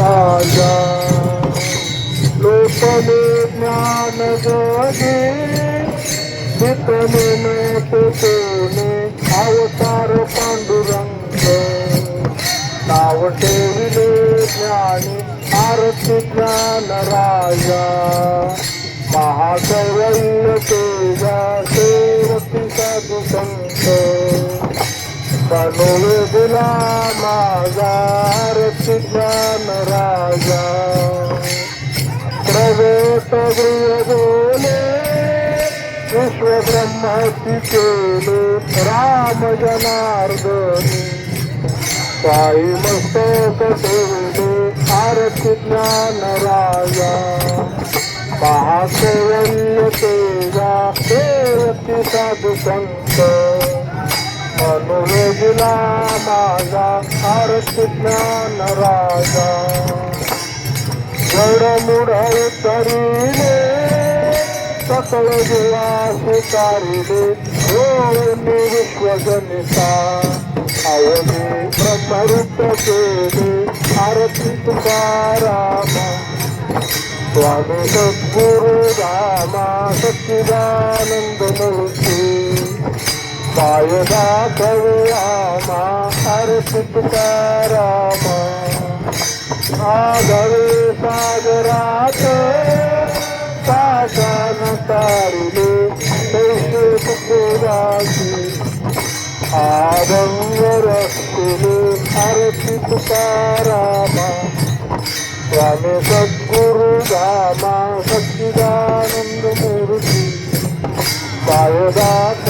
राजा लोकने ज्ञान जगे चितने कोणे अवतार पांडुरंग। नाव ठेविले ज्ञानी आरती ज्ञान राजा। बनवे दिला माझा आरती ज्ञान राजा. प्रवेश गृह बोले विश्व ब्रह्माची केले राम जनार्दनी. साई मस्तक ठेवले आरती ज्ञान राजा. महाकैवल्य तेजा देवती साधू संत. अनुवेदिला माझा आरती ज्ञान राजा जडमुड उतरिले सकळ जीवा स्वीकारिले ओळणी विश्वजनिता अवनी ब्रह्मरूप केले आरती तुकारामा स्वामी सद्गुरु रामा सच्चिदानंद मूर्ती பாதுகாக்கவே ஆமா அரசுக்கு தாராமா ஆகவே சாகராக சாசான தாரிலே புகழாகி ஆதங்கரத்திலே அரசுக்கு தாராமா சுவாமி சத்குரு ராமா சச்சிதானந்த மூர்த்தி பாதுகாக்க